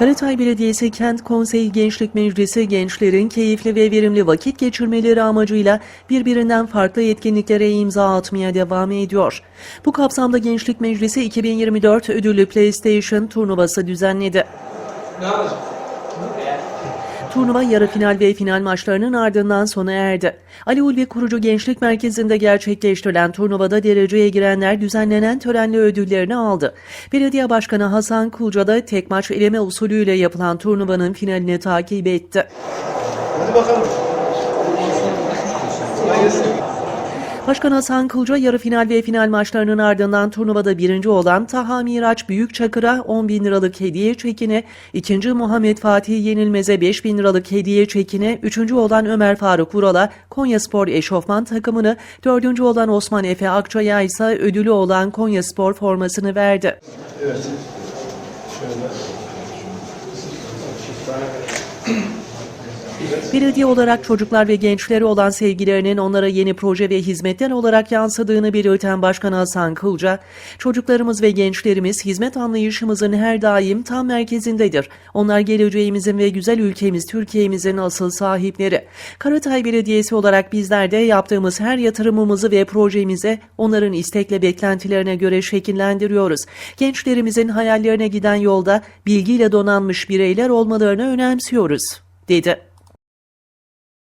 Karatay Belediyesi Kent Konseyi Gençlik Meclisi gençlerin keyifli ve verimli vakit geçirmeleri amacıyla birbirinden farklı etkinliklere imza atmaya devam ediyor. Bu kapsamda Gençlik Meclisi 2024 ödüllü PlayStation turnuvası düzenledi. Turnuva yarı final ve final maçlarının ardından sona erdi. Ali Ulvi Kurucu Gençlik Merkezi'nde gerçekleştirilen turnuvada dereceye girenler düzenlenen törenle ödüllerini aldı. Belediye Başkanı Hasan Kulca da tek maç eleme usulüyle yapılan turnuvanın finalini takip etti. Hadi bakalım. Başkan Hasan Kılca yarı final ve final maçlarının ardından turnuvada birinci olan Taha Miraç Büyükçakır'a 10 bin liralık hediye çekini, ikinci Muhammed Fatih Yenilmez'e 5 bin liralık hediye çekini, üçüncü olan Ömer Faruk Vural'a Konya Spor eşofman takımını, dördüncü olan Osman Efe Akçay'a ise ödülü olan Konya Spor formasını verdi. Evet. Şöyle. Belediye olarak çocuklar ve gençlere olan sevgilerinin onlara yeni proje ve hizmetler olarak yansıdığını belirten Başkan Hasan Kılca, çocuklarımız ve gençlerimiz hizmet anlayışımızın her daim tam merkezindedir. Onlar geleceğimizin ve güzel ülkemiz Türkiye'mizin asıl sahipleri. Karatay Belediyesi olarak bizler de yaptığımız her yatırımımızı ve projemize onların istekle beklentilerine göre şekillendiriyoruz. Gençlerimizin hayallerine giden yolda bilgiyle donanmış bireyler olmalarını önemsiyoruz, dedi.